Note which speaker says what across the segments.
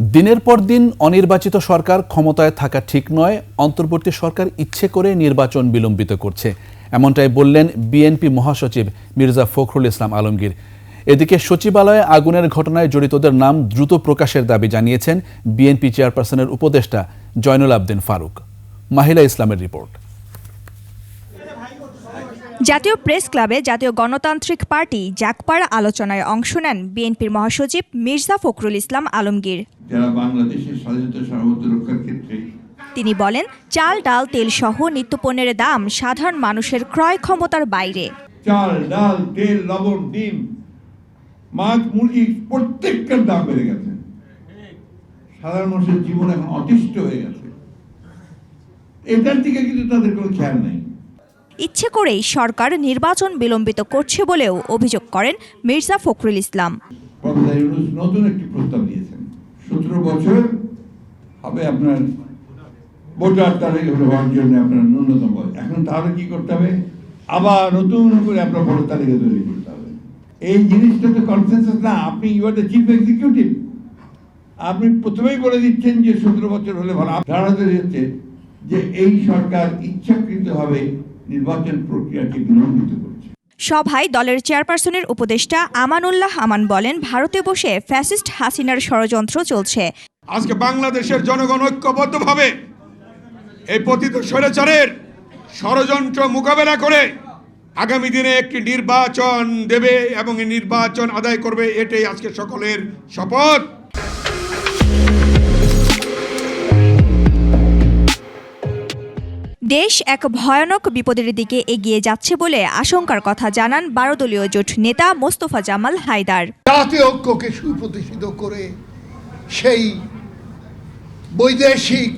Speaker 1: দিনের পর দিন অনির্বাচিত সরকার ক্ষমতায় থাকা ঠিক নয়, অন্তর্বর্তী সরকার ইচ্ছে করে নির্বাচন বিলম্বিত করছে। এমনটাই বললেন বিএনপি মহাসচিব মির্জা ফখরুল ইসলাম আলমগীর। এদিকে সচিবালয়ে আগুনের ঘটনায় জড়িতদের নাম দ্রুত প্রকাশের দাবি জানিয়েছেন বিএনপি চেয়ারপারসনের উপদেষ্টা জয়নুল আবদিন ফারুক। মাহিলা ইসলামের রিপোর্ট।
Speaker 2: জাতীয় প্রেস ক্লাবে জাতীয় গণতান্ত্রিক পার্টি জাকপাড়া আলোচনায় অংশ নেন বিএনপির মহাসচিব মির্জা ফখরুল ইসলাম আলমগীর।
Speaker 3: যারা বাংলাদেশের স্বাধীনতা সার্বভৌমত্ব রক্ষার ক্ষেত্রে
Speaker 2: তিনি বলেন চাল ডাল তেল সহ নিত্যপণ্যের দাম সাধারণ মানুষের ক্রয় ক্ষমতার বাইরে।
Speaker 3: চাল ডাল তেল লবণ ডিম মাছ মুরগি প্রত্যেকটার দাম বেড়ে গেছে। সাধারণ মানুষের জীবন এখন অতিষ্ঠ হয়ে গেছে। এটার দিকে কিন্তু তাদের কোনো খেয়াল নেই।
Speaker 2: ইচ্ছে করেই সরকার নির্বাচন বিলম্বিত করছে বলেও অভিযোগ করেন মির্জা ফখরুল ইসলাম।
Speaker 3: নতুন একটি প্রস্তাব দিয়েছেন। সতেরো বছর হবে আপনার ভোটার তারিখ হওয়ার জন্য আপনার ন্যূনতম বয়স। এখন তাহলে কি করতে হবে? আবার নতুন করে আপনার ভোটার তালিকা তৈরি করতে হবে। এই জিনিসটা তো কনসেন্সাস না। আপনি you are the chief executive আপনি প্রথমেই বলে দিচ্ছেন যে সতেরো বছর হলে ভালো। ধারণা হচ্ছে যে এই সরকার ইচ্ছাকৃতভাবে নির্বাচন প্রক্রিয়াকে বিলম্বিত করছে।
Speaker 2: সভায় দলের চেয়ারপারসনের উপদেষ্টা আমানুল্লাহ আমান বলেন ভারতে বসে ফ্যাসিস্ট হাসিনার ষড়যন্ত্র চলছে।
Speaker 4: আজকে বাংলাদেশের জনগণ ঐক্যবদ্ধভাবে এই পতিত স্বৈরাচারের ষড়যন্ত্র মোকাবেলা করে আগামী দিনে একটি নির্বাচন দেবে এবং এই নির্বাচন আদায় করবে এটাই আজকে সকলের শপথ।
Speaker 2: দেশ এক ভয়ানক বিপদের দিকে এগিয়ে যাচ্ছে বলে আশঙ্কার কথা জানান বারো দলীয় জোট নেতা মোস্তফা জামাল হায়দার।
Speaker 5: জাতীয় ঐক্যকে সুপ্রতিষ্ঠিত করে সেই বৈদেশিক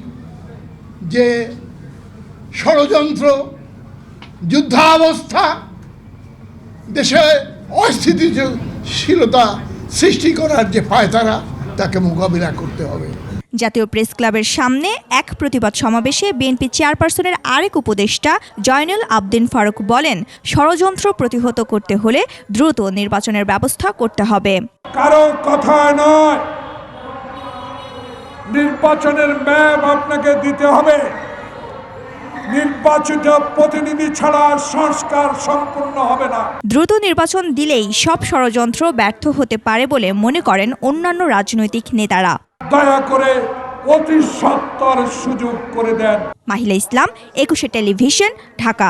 Speaker 5: যে ষড়যন্ত্র, যুদ্ধাবস্থা, দেশে অস্থিতিশীলতা সৃষ্টি করার যে পায়তারা, তাকে মোকাবিলা করতে হবে।
Speaker 2: জাতীয় প্রেস ক্লাবের সামনে এক প্রতিবাদ সমাবেশে বিএনপি চেয়ারপারসনের আরেক উপদেষ্টা জয়নুল আবদিন ফারুক বলেন ষড়যন্ত্র প্রতিহত করতে হলে দ্রুত নির্বাচনের ব্যবস্থা করতে হবে।
Speaker 4: কারও কথা নয়। নির্বাচনের ম্যাপ আপনাকে দিতে হবে। নির্বাচিত প্রতিনিধি ছাড়া সংস্কার সম্পূর্ণ হবে না।
Speaker 2: দ্রুত নির্বাচন দিলেই সব ষড়যন্ত্র ব্যর্থ হতে পারে বলে মনে করেন অন্যান্য রাজনৈতিক নেতারা।
Speaker 4: দয়া করে অতি সত্তর সুযোগ করে দেন।
Speaker 2: মাহিলা ইসলাম একুশে টেলিভিশন ঢাকা।